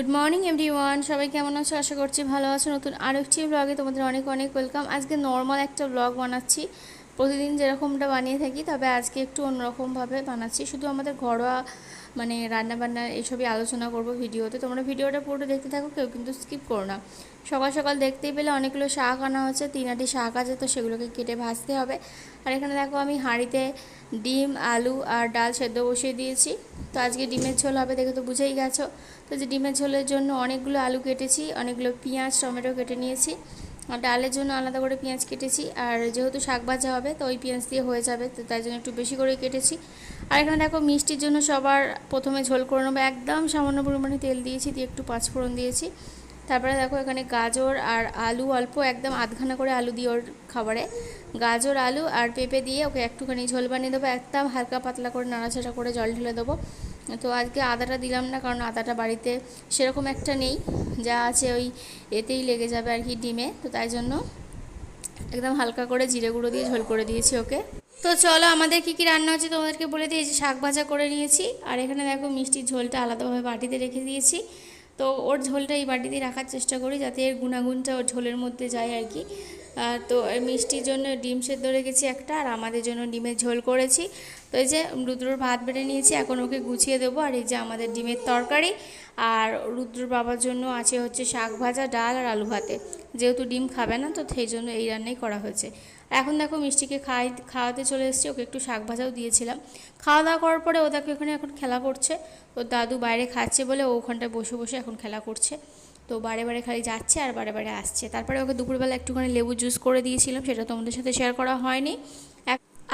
Good morning everyone সবাই কেমন আছো? আশা করছি ভালো আছো। নতুন আরেকটি ব্লগে তোমাদের অনেক অনেক ওয়েলকাম আজকে নর্মাল একটা ব্লগ বানাচ্ছি। প্রতিদিন যেরকমটা বানিয়ে থাকি, তবে আজকে একটু অন্যরকমভাবে বানাচ্ছি। শুধু আমাদের ঘরোয়া মানে রান্নাবান্না এইসবই আলোচনা করব ভিডিওতে। তোমরা ভিডিওটা পুরো দেখতে থাকো, কেউ কিন্তু স্কিপ করো না। সকাল সকাল দেখতেই পেলে অনেকগুলো শাক আনা হচ্ছে তিনাটি শাক আছে, তো সেগুলোকে কেটে ভাজতে হবে। আর এখানে দেখো আমি হাঁড়িতে ডিম, আলু আর ডাল সেদ্ধ বসিয়ে দিয়েছি। তো আজকে ডিমের ঝোল হবে দেখে তো বুঝেই গেছো। তো যে ডিমের ঝোলের জন্য অনেকগুলো আলু কেটেছি, অনেকগুলো পেঁয়াজ, টমেটো কেটে নিয়েছি। আর ডালের জন্য আলাদা করে পেঁয়াজ কেটেছি। আর যেহেতু শাক ভাজা হবে, তো ওই পেঁয়াজ দিয়ে হয়ে যাবে, তো তাই জন্য একটু বেশি করে কেটেছি। আর এখানে দেখো মিষ্টির জন্য সবার প্রথমে ঝোল করে নেব। একদম সামান্য পরিমাণে তেল দিয়েছি, দিয়ে একটু পাঁচফোড়ন দিয়েছি। তারপরে দেখো এখানে গাজর আর আলু অল্প, একদম আধখানা করে আলু দিয়ে ওর খাবারে। গাজর, আলু আর পেঁপে দিয়ে ওকে একটুখানি ঝোল বানিয়ে দেবো, একদম হালকা পাতলা করে নাড়াচাড়া করে জল ঢেলে দেবো। তো আজকে আদাটা দিলাম না, কারণ আদাটা বাড়িতে সেরকম একটা নেই, যা আছে ওই এতেই লেগে যাবে আর কি ডিমে। তো তাই জন্য একদম হালকা করে জিরে গুঁড়ো দিয়ে ঝোল করে দিয়েছি ওকে। তো চলো, আমাদের কি কি রান্না হচ্ছে তোমাদেরকে বলে দিই। যে শাক ভাজা করে নিয়েছি, আর এখানে দেখো মিষ্টির ঝোলটা আলাদাভাবে বাটিতে রেখে দিয়েছি। তো ওর ঝোলটা এই বাটিতে রাখার চেষ্টা করি, যাতে এর গুণাগুণটা ওর ঝোলের মধ্যে যায় আর কি। তো মিষ্টির জন্য ডিম সেদ্ধ রেখেছি একটা, আর আমাদের জন্য ডিমের ঝোল করেছি। তো এই যে রুদ্রর ভাত বেড়ে নিয়েছি, এখন ওকে গুছিয়ে দেবো। আর এই যে আমাদের ডিমের তরকারি, আর রুদ্রর বাবার জন্য আছে হচ্ছে শাক ভাজা, ডাল আর আলু ভাতে। যেহেতু ডিম খাবে না, তো সেই জন্য এই রান্নাই করা হয়েছে। এখন দেখো মিষ্টিকে খাই, খাওয়াতে চলে এসেছি, ওকে একটু শাক ভাজাও দিয়েছিলাম। খাওয়া দাওয়া করার পরে ও দেখো এখানে এখন খেলা করছে। ওর দাদু বাইরে খাচ্ছে বলে ও ওখানটায় বসে বসে এখন খেলা করছে। তো বারে বারে খালি যাচ্ছে আর বারে বারে আসছে। তারপরে ওকে দুপুরবেলা একটুখানি লেবু জুস করে দিয়েছিলাম, সেটা তোমাদের সাথে শেয়ার করা হয়নি।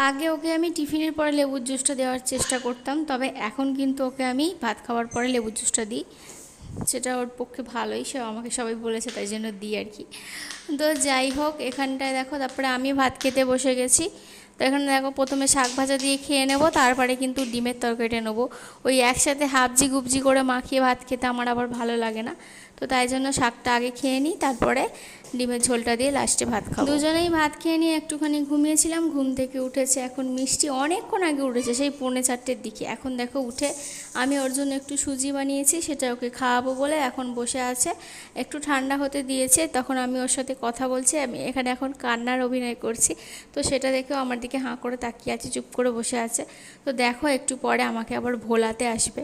আগে ওকে আমি টিফিনের পরে লেবুর জুসটা দেওয়ার চেষ্টা করতাম, তবে এখন কিন্তু ওকে আমি ভাত খাওয়ার পরে লেবুর জুসটা দিই। সেটা ওর পক্ষে ভালোই, সে আমাকে সবাই বলেছে তাই জন্য দিই আর কি। তো যাই হোক, এখানটায় দেখো, তারপরে আমি ভাত খেতে বসে গেছি। তো এখানে দেখো, প্রথমে শাক ভাজা দিয়ে খেয়ে নেব, তারপরে কিন্তু ডিমের তরকারিটা নেব। ওই একসাথে হাবজি গুবজি করে মাখিয়ে ভাত খেতে আমার আবার ভালো লাগে না। তো তাই জন্য শাকটা আগে খেয়ে নিই, তারপরে ডিমের ঝোলটা দিয়ে লাস্টে ভাত খাব। দুজনেই ভাত খেয়ে নিয়ে একটুখানি ঘুমিয়েছিলাম, ঘুম থেকে উঠেছে এখন মিষ্টি অনেকক্ষণ আগে উঠেছে, সেই পৌনে চারটের দিকে। এখন দেখো উঠে আমি ওর জন্য একটু সুজি বানিয়েছি, সেটা ওকে খাওয়াবো বলে এখন বসে আছে। একটু ঠান্ডা হতে দিয়েছে, তখন আমি ওর সাথে কথা বলছি, আমি এখানে এখন কান্নার অভিনয় করছি। তো সেটা দেখেও আমার দিকে হাঁ করে তাকিয়ে আছে, চুপ করে বসে আছে। তো দেখো একটু পরে আমাকে আবার ভোলাতে আসবে।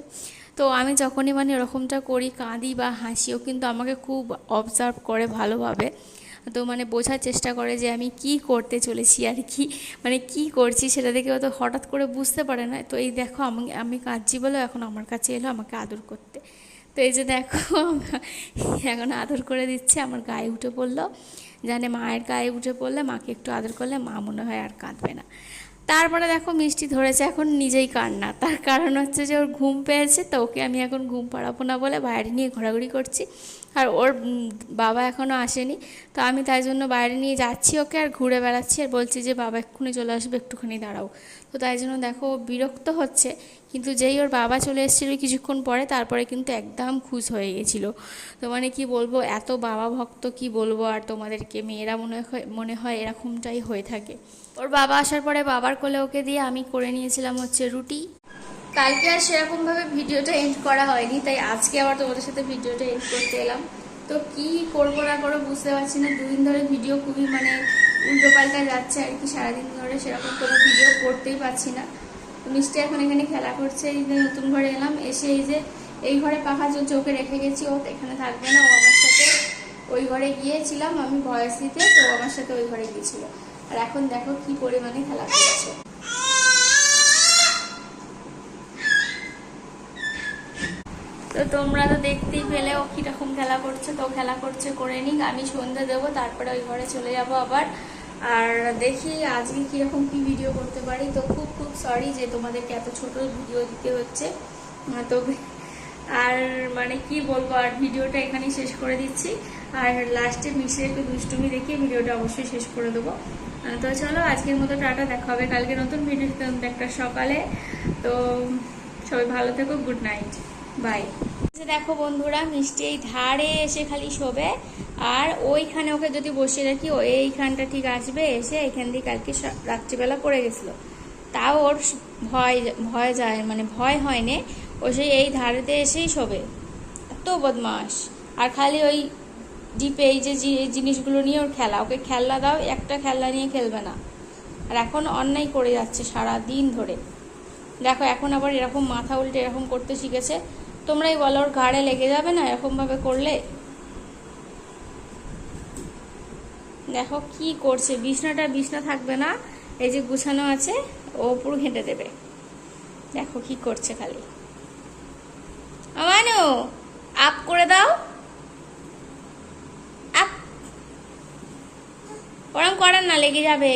তো আমি যখনই মানে এরকমটা করি, কাঁদি বা হাসিও কিন্তু আমাকে খুব অবজার্ভ করে ভালোভাবে। তো মানে বোঝার চেষ্টা করে যে আমি কি করতে চলেছি আর কি মানে কি করছি সেটা দেখে তো হঠাৎ করে বুঝতে পারে না। তো এই দেখো আমি আমি কাঁদছি বলেও এখন আমার কাছে এলো আমাকে আদর করতে। তো এই যে দেখো, এখন আদর করে দিচ্ছে, আমার গায়ে উঠে পড়ল। জানে মায়ের গায়ে উঠে পড়লে মাকে একটু আদর করলে মা মনে হয় আর কাঁদবে না। তারপরে দেখো মিষ্টি ধরেছে এখন নিজেই কান্না। তার কারণ হচ্ছে যে ওর ঘুম পেয়েছে, তো ওকে আমি এখন ঘুম পাড়াবো না বলে বাইরে নিয়ে ঘোরাঘুরি করছি। আর ওর বাবা এখনও আসেনি। তো আমি তাই জন্য বাইরে নিয়ে যাচ্ছি ওকে আর ঘুরে বেড়াচ্ছি আর বলছি যে, বাবা, এক্ষুনি চলে আসবে, একটুখানি দাঁড়াও। তো তাই জন্য দেখো বিরক্ত হচ্ছে, কিন্তু যেই ওর বাবা চলে এসেছিল কিছুক্ষণ পরে, তারপরে কিন্তু একদম খুশ হয়ে গেছিল। তো মানে কি বলব, এত বাবা ভক্ত, কি বলব, আর তোমাদেরকে মেয়েরা মনে হয় মনে হয় এরকমটাই হয়ে থাকে। ওর বাবা আসার পরে বাবার কোলে ওকে দিয়ে আমি করে নিয়েছিলাম হচ্ছে রুটি। কালকে আর সেরকমভাবে ভিডিওটা এন্ড করা হয়নি, তাই আজকে আবার তোমাদের সাথে ভিডিওটা এন্ড করতে এলাম। তো কি করব না করো বুঝতে পারছি না, দুদিন ধরে ভিডিও খুবই মানে উল্টো পাল্টা যাচ্ছে আর কি, সারাদিন ধরে সেরকম কোনো ভিডিও করতেই পারছি না। মিষ্টি এখন এখানে খেলা করছে, এই যে নতুন ঘরে এলাম, এসে এই যে এই ঘরে পাখা চোখে রেখে গেছি, ও এখানে থাকবে না, ও আমার সাথে ওই ঘরে গিয়েছিলাম, আমি ভয়েস দিতে, তো আমার সাথে ওই ঘরে গিয়েছিল। আর এখন দেখো কি পরিমাণে খেলা করছে। তো তোমরা তো দেখতেই পেলে, ও কীরকম খেলা করছে, তো খেলা করছে, করে নিক। আমি সন্ধ্যে দেবো, তারপরে ওই ঘরে চলে যাব আবার। আর দেখি আজকে কীরকম কি ভিডিও করতে পারি। তো খুব খুব সরি যে তোমাদেরকে এত ছোট ভিডিও দিতে হচ্ছে। তো আর মানে কি বলব, আর ভিডিওটা এখানেই শেষ করে দিচ্ছি। আর লাস্টে মিশে একটু দুষ্টুমি দেখিয়ে ভিডিওটা অবশ্যই শেষ করে দেবো। তো চলো, আজকের মতো টাটা, দেখা হবে কালকে নতুন ভিডিও একটা সকালে। তো সবাই ভালো থেকো গুড নাইট বাই দেখো বন্ধুরা, মিষ্টি এই ধারে এসে খালি শোবে, আর ওইখানে ওকে যদি বসিয়ে রাখি, ও এইখানটা ঠিক আসবে, এসে এখান দিয়ে কালকে রাত্রিবেলা পড়ে গেছিল। তাও ওর ভয় ভয় যায় মানে ভয় হয়নি, ও সেই এই ধারেতে এসেই শোবে। এত বদমাস আর খালি ওই ডিপে এই যে জিনিসগুলো নিয়ে ওর খেলা, ওকে খেলনা দাও, একটা খেলনা নিয়ে খেলবে না। আর এখন অন্যায় করে যাচ্ছে সারা দিন ধরে। দেখো এখন আবার এরকম মাথা উল্টে এরকম করতে শিখেছে তোমরাই বলো, ওর ঘাড়ে লেগে যাবে না? এরকমভাবে করলে? দেখো কি করছে। বিছনাটা বিছনা থাকবে না, এই যে গুছানো আছে, ও পুরো ঘেঁটে দেবে। দেখো কি করছে খালি। আমানু আপ করে দাও। আপ ওরম করার না, লেগে যাবে।